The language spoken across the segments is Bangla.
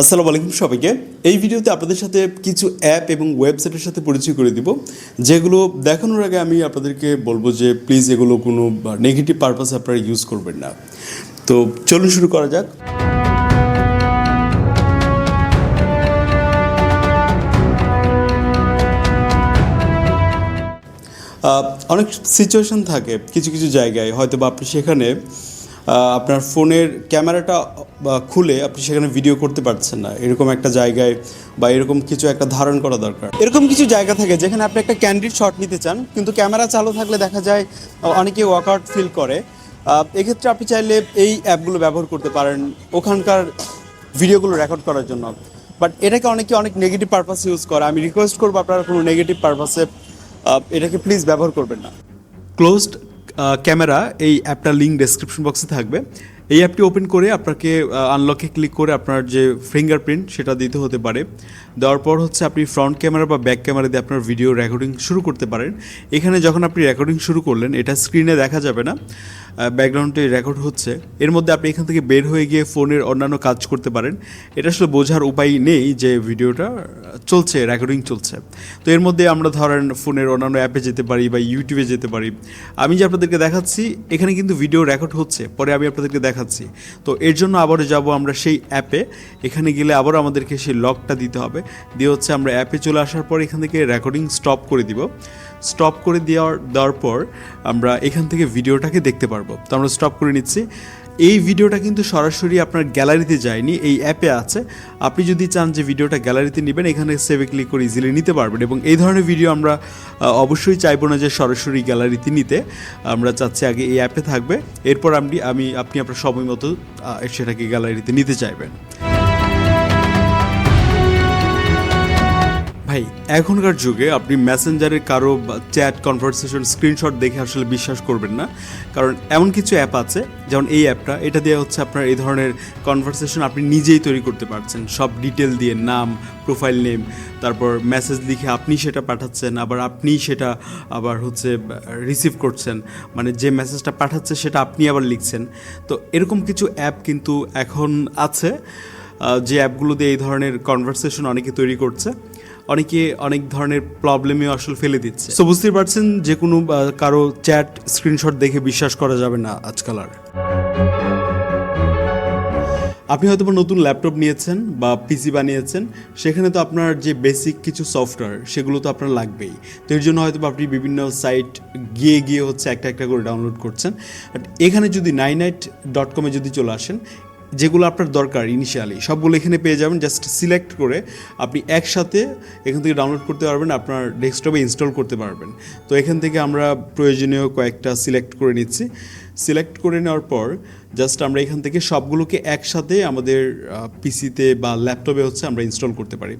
আসসালামু আলাইকুম সবাইকে। এই ভিডিওতে আপনাদের সাথে কিছু অ্যাপ এবং ওয়েবসাইটের সাথে পরিচয় করে দিব, যেগুলো দেখানোর আগে আমি আপনাদেরকে বলব যে প্লিজ এগুলো কোনো নেগেটিভ পারপাসে আপনারা ইউজ করবেন না। তো চলুন শুরু করা যাক। অনেক সিচুয়েশন থাকে, কিছু কিছু জায়গায় হয়তো বা আপনি সেখানে আপনার ফোনের ক্যামেরাটা খুলে আপনি সেখানে ভিডিও করতে পারছেন না। এরকম একটা জায়গায় বা এরকম কিছু একটা ধারণ করা দরকার। এরকম কিছু জায়গা থাকে যেখানে আপনি একটা ক্যান্ডিড শট নিতে চান, কিন্তু ক্যামেরা চালু থাকলে দেখা যায় অনেকে ওয়ার্কআউট ফিল করে। এক্ষেত্রে আপনি চাইলে এই অ্যাপগুলো ব্যবহার করতে পারেন, ওখানকার ভিডিওগুলো রেকর্ড করার জন্য। বাট এটাকে অনেকে অনেক নেগেটিভ পারপাস ইউজ করে। আমি রিকোয়েস্ট করব আপনারা কোনো নেগেটিভ পারপাসে এটাকে প্লিজ ব্যবহার করবেন না। ক্লোজড ক্যামেরা এই অ্যাপটার লিঙ্ক ডেসক্রিপশন বক্সে থাকবে। এই অ্যাপটি ওপেন করে আপনাকে আনলকে ক্লিক করে আপনার যে ফিঙ্গারপ্রিন্ট সেটা দিতে হতে পারে। দেওয়ার পর হচ্ছে আপনি ফ্রন্ট ক্যামেরা বা ব্যাক ক্যামেরা দিয়ে আপনার ভিডিও রেকর্ডিং শুরু করতে পারেন। এখানে যখন আপনি রেকর্ডিং শুরু করলেন, এটা স্ক্রিনে দেখা যাবে না ব্যাকগ্রাউন্ডে রেকর্ড হচ্ছে। এর মধ্যে আপনি এখান থেকে বের হয়ে গিয়ে ফোনের অন্যান্য কাজ করতে পারেন। এটা আসলে বোঝার উপায় নেই যে ভিডিওটা চলছে রেকর্ডিং চলছে। তো এর মধ্যে আমরা ধরেন ফোনের অন্যান্য অ্যাপে যেতে পারি বা ইউটিউবে যেতে পারি। আমি যে আপনাদেরকে দেখাচ্ছি, এখানে কিন্তু ভিডিও রেকর্ড হচ্ছে। পরে আমি আপনাদেরকে দেখাচ্ছি। তো এর জন্য আবারও যাব আমরা সেই অ্যাপে। এখানে গেলে আবারও আমাদেরকে সেই লকটা দিতে হবে। দিয়ে হচ্ছে আমরা অ্যাপে চলে আসার পর এখান থেকে রেকর্ডিং স্টপ করে দিব। স্টপ করে দেওয়ার দেওয়ার পর আমরা এখান থেকে ভিডিওটাকে দেখতে পারব। তো আমরা স্টপ করে নিচ্ছি। এই ভিডিওটা কিন্তু সরাসরি আপনার গ্যালারিতে যায়নি, এই অ্যাপে আছে। আপনি যদি চান যে ভিডিওটা গ্যালারিতে নেবেন, এখানে সেভে ক্লিক করে ইজিলি নিতে পারবেন এবং এই ধরনের ভিডিও আমরা অবশ্যই চাইব না যে সরাসরি গ্যালারিতে নিতে। আমরা চাচ্ছি আগে এই অ্যাপে থাকবে, এরপর আপনি, আমি, আপনি আপনার সময় মতো সেটাকে গ্যালারিতে নিতে চাইবেন। ভাই, এখনকার যুগে আপনি মেসেঞ্জারের কারও চ্যাট কনভারসেশন স্ক্রিনশট দেখে আসলে বিশ্বাস করবেন না। কারণ এমন কিছু অ্যাপ আছে, যেমন এই অ্যাপটা, এটা দিয়ে হচ্ছে আপনার এই ধরনের কনভারসেশন আপনি নিজেই তৈরি করতে পারছেন। সব ডিটেল দিয়ে, নাম, প্রোফাইল নেম, তারপর মেসেজ লিখে আপনি সেটা পাঠাচ্ছেন, আবার আপনি সেটা আবার হচ্ছে রিসিভ করছেন। মানে যে মেসেজটা পাঠাচ্ছে, সেটা আপনি আবার লিখছেন। তো এরকম কিছু অ্যাপ কিন্তু এখন আছে। যে অ্যাপগুলো দিয়ে এই ধরনের কনভারসেশন অনেকে তৈরি করছে। অনেকে অনেক ধরনের প্রবলেমে আসলে ফেলে দিচ্ছে। তো বুঝতেই পারছেন যে কোনো কারও চ্যাট স্ক্রিনশট দেখে বিশ্বাস করা যাবে না আজকাল আর। আপনি হয়তো নতুন ল্যাপটপ নিয়েছেন বা পিসি বানিয়েছেন, সেখানে তো আপনার যে বেসিক কিছু সফটওয়্যার সেগুলো তো আপনার লাগবেই। তো এর জন্য হয়তো আপনি বিভিন্ন সাইট গিয়ে গিয়ে হচ্ছে একটা একটা করে ডাউনলোড করছেন। বাট এখানে যদি নাইন ডট কমে যদি চলে আসেন যেগুলো আপনার দরকার ইনিশিয়ালি সবগুলো এখানে পেয়ে যাবেন জাস্ট সিলেক্ট করে আপনি একসাথে এখান থেকে ডাউনলোড করতে পারবেন, আপনার ডেস্কটপে ইনস্টল করতে পারবেন। তো এখান থেকে আমরা প্রয়োজনীয় কয়েকটা সিলেক্ট করে নিচ্ছি। সিলেক্ট করে নেওয়ার পর জাস্ট আমরা এখান থেকে সবগুলোকে একসাথে আমাদের পিসিতে বা ল্যাপটপে হচ্ছে আমরা ইনস্টল করতে পারি।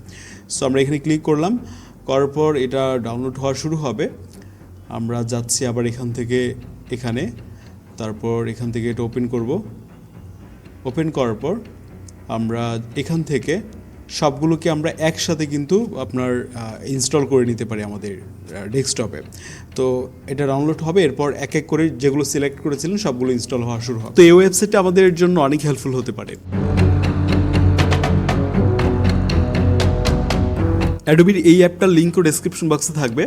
সো আমরা এখানে ক্লিক করলাম, করার পর এটা ডাউনলোড হওয়া শুরু হবে। আমরা যাচ্ছি আবার এখান থেকে, এখানে, তারপর এখান থেকে এটা ওপেন করব। ওপেন করার পর আমরা এখান থেকে সবগুলোকে আমরা একসাথে কিন্তু আপনার ইনস্টল করে নিতে পারি আমাদের ডেস্কটপে তো এটা ডাউনলোড হবে, এরপর এক এক করে যেগুলো সিলেক্ট করেছিলেন সবগুলো ইনস্টল হওয়া শুরু হবে। তো এই ওয়েবসাইটটা আমাদের জন্য অনেক হেল্পফুল হতে পারে। অ্যাডোবির এই অ্যাপটার লিঙ্কও ডেসক্রিপশন বক্সে থাকবে।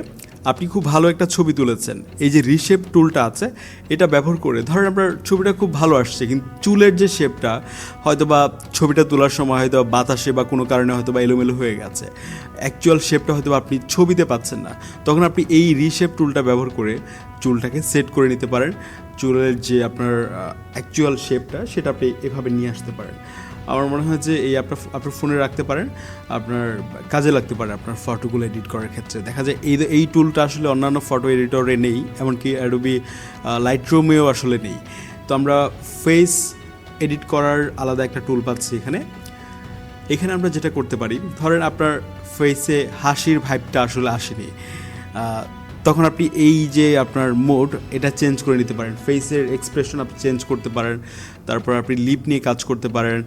আপনি খুব ভালো একটা ছবি তুলেছেন। এই যে রিশেপ টুলটা আছে, এটা ব্যবহার করে, ধরেন আপনার ছবিটা খুব ভালো আসছে, কিন্তু চুলের যে শেপটা হয়তো বা ছবিটা তোলার সময় হয়তো বাতাসে বা কোনো কারণে হয়তো বা এলোমেলো হয়ে গেছে অ্যাকচুয়াল শেপটা হয়তো আপনি ছবিতে পাচ্ছেন না, তখন আপনি এই রিশেপ টুলটা ব্যবহার করে চুলটাকে সেট করে নিতে পারেন, চুলের যে আপনার অ্যাকচুয়াল শেপটা, সেটা আপনি এভাবে নিয়ে আসতে পারেন। আমার মনে হয় যে এই আপনার আপনার ফোনে রাখতে পারেন। আপনার কাজে লাগতে পারে আপনার ফটোগুলো এডিট করার ক্ষেত্রে। দেখা যায় এই এই টুলটা আসলে অন্যান্য ফটো এডিটরে নেই, এমনকি অ্যাডোবি লাইট রুমেও আসলে নেই। তো আমরা ফেস এডিট করার আলাদা একটা টুল পাচ্ছি এখানে। এখানে আমরা যেটা করতে পারি, ধরেন আপনার ফেসে হাসির ভাইবটা আসলে আসেনি। তখন আপনি এই যে আপনার মোড এটা চেঞ্জ করে নিতে পারেন। ফেসের এক্সপ্রেশন আপনি চেঞ্জ করতে পারেন। তারপর আপনি লিপ নিয়ে কাজ করতে পারেন।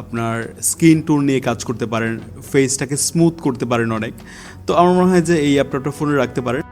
আপনার স্কিন টোন নিয়ে কাজ করতে পারেন। ফেসটাকে স্মুথ করতে পারেন অনেক। তো আমার মনে হয় যে এই অ্যাপটা ফোনে রাখতে পারেন।